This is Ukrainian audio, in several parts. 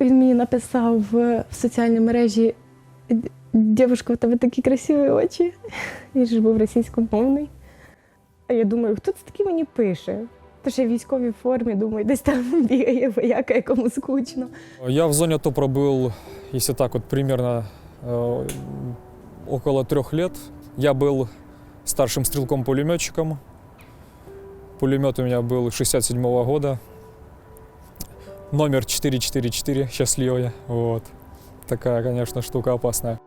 Він мені написав в в соціальній мережі Дівушка, в тебе такі красиві очі. Він ж був російськомовний. А я думаю, хто це такий мені пише? Тож я в військовій формі, думаю, десь там бігає вояка, якому скучно. Я в зоне АТО пробыл, если так вот, примерно э, около трех лет. Я был старшим стрелком-пулеметчиком. Пулемет у меня был 67 года. Номер 444, счастливая. Вот. Такая, конечно, штука опасная.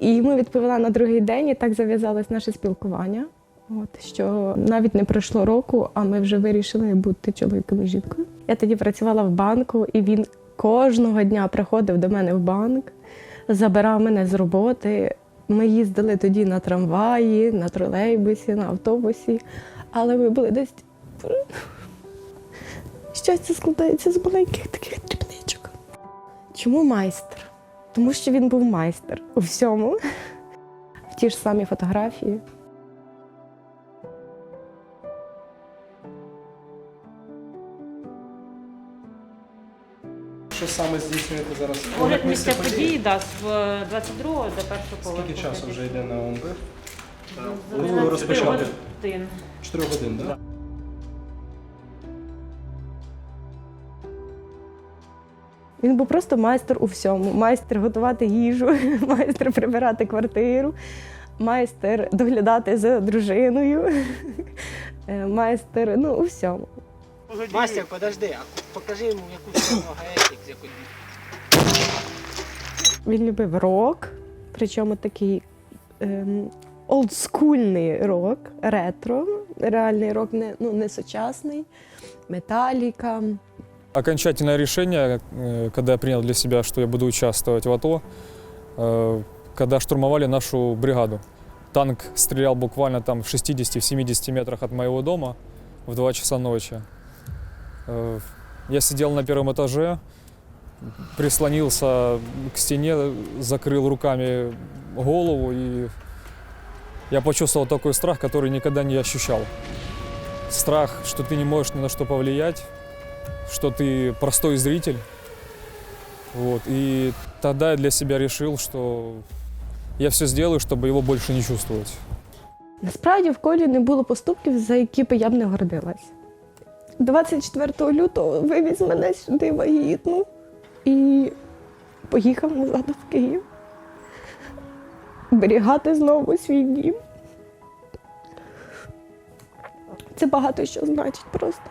І ми відповіла на другий день, і так зав'язалось наше спілкування. От що навіть не пройшло року, а ми вже вирішили бути чоловіком і жінкою. Я тоді працювала в банку, і він кожного дня приходив до мене в банк, забирав мене з роботи. Ми їздили тоді на трамваї, на тролейбусі, на автобусі, але ми були десь. Щастя складається з маленьких таких дрібничок. Чому майстер? Тому що він був майстер у всьому. В ті ж самі фотографії. Що саме здійснюєте зараз? Огляд місця події да, з е, 22 до першого поверху. Скільки часу вже йде на ОМБ? З Коли ви 11 розпочали? годин. 4 годин, так? Він був просто майстер у всьому. Майстер готувати їжу, майстер прибирати квартиру, майстер доглядати за дружиною, е, майстер ну, у всьому. Мастер, подожди, а покажи йому якусь енергетик, з якої Він любив рок, причому такий ем, олдскульний рок, ретро, реальний рок, не, ну, не сучасний, металіка. Окончательное решение, э, когда я принял для себя, что я буду участвовать в АТО, э, когда штурмовали нашу бригаду. Танк стрелял буквально там в 60-70 метрах от моего дома в 2 часа ночи. Э, Я сидел на первом этаже, прислонился к стене, закрыл руками голову, и я почувствовал такой страх, который никогда не ощущал. Страх, что ты не можешь ни на что повлиять, что ты простой зритель. Вот. И тогда я для себя решил, что я все сделаю, чтобы его больше не чувствовать. Насправді в колі не було поступків, за які би я б не гордилась. 24 лютого вивіз мене сюди вагітну і поїхав назад в Київ. Берігати знову свій дім. Це багато що значить просто.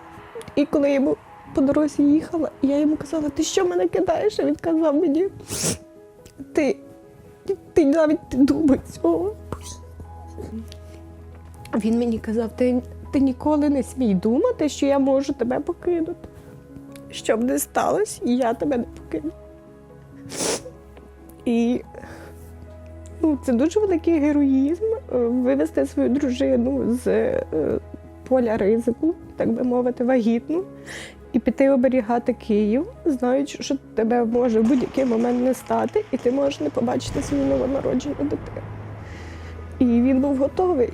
І коли йому по дорозі їхала, і я йому казала, ти що мене кидаєш? А він казав мені, ти, ти навіть не думай цього. Він мені казав, ти, ти ніколи не смій думати, що я можу тебе покинути. Що б не сталося, і я тебе не покину. І ну, це дуже великий героїзм е, вивести свою дружину з е, поля ризику, так би мовити, вагітну, і піти оберігати Київ, знаючи, що тебе може в будь-який момент не стати, і ти можеш не побачити свою новонароджену дитину. І він був готовий.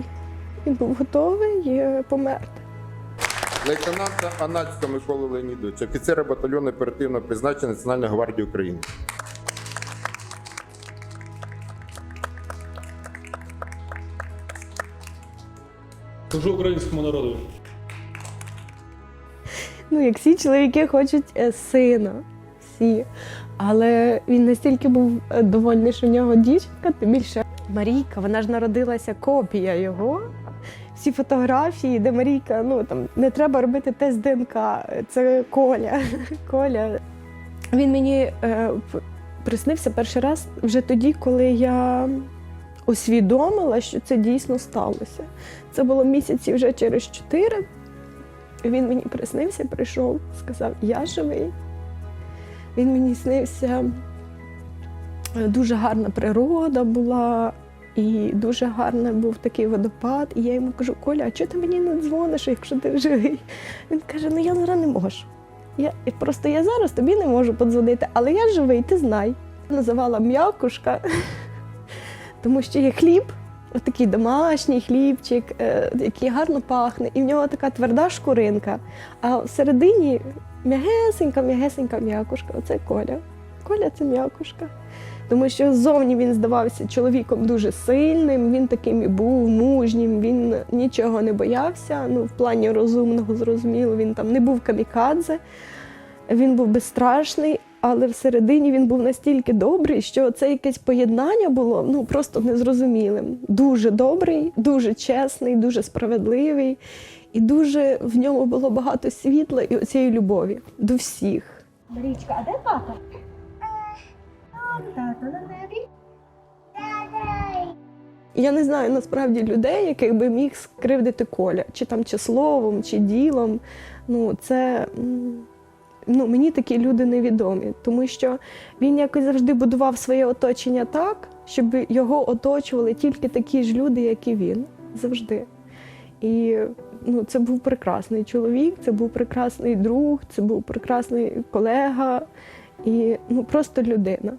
Він був готовий померти. Лейтенанта Анацька Микола Леонідович, офіцера батальйону оперативного призначення Національної гвардії України. Служу українському народу. Ну, як всі чоловіки хочуть е, сина, всі. Але він настільки був е, довольний, що в нього дівчинка, тим більше Марійка, вона ж народилася копія його. Всі фотографії, де Марійка, ну там не треба робити тест ДНК, це Коля. Коля. Він мені е, приснився перший раз вже тоді, коли я усвідомила, що це дійсно сталося. Це було місяці вже через чотири. Він мені приснився, прийшов, сказав, я живий. Він мені снився, дуже гарна природа була, і дуже гарний був такий водопад. І я йому кажу, Коля, а чого ти мені не дзвониш, якщо ти живий? Він каже, ну я зараз не можу. Я, просто я зараз тобі не можу подзвонити, але я живий, ти знай. Називала м'якушка, тому що є хліб, Отакий домашній хлібчик, е, який гарно пахне, і в нього така тверда шкуринка, а всередині м'ягесенька, м'ягесенька м'якушка. Оце Коля. Коля це м'якушка. Тому що ззовні він здавався чоловіком дуже сильним, він таким і був мужнім, він нічого не боявся. Ну, в плані розумного, зрозуміло, він там не був камікадзе, він був безстрашний, але всередині він був настільки добрий, що це якесь поєднання було ну, просто незрозумілим. Дуже добрий, дуже чесний, дуже справедливий, і дуже в ньому було багато світла і оцієї любові до всіх. Марічка, а де папа? Тато на небі. Я не знаю насправді людей, яких би міг скривдити Коля, чи там чи словом, чи ділом. Ну, це ну, мені такі люди невідомі, тому що він якось завжди будував своє оточення так, щоб його оточували тільки такі ж люди, як і він. Завжди. І ну, це був прекрасний чоловік, це був прекрасний друг, це був прекрасний колега і ну, просто людина.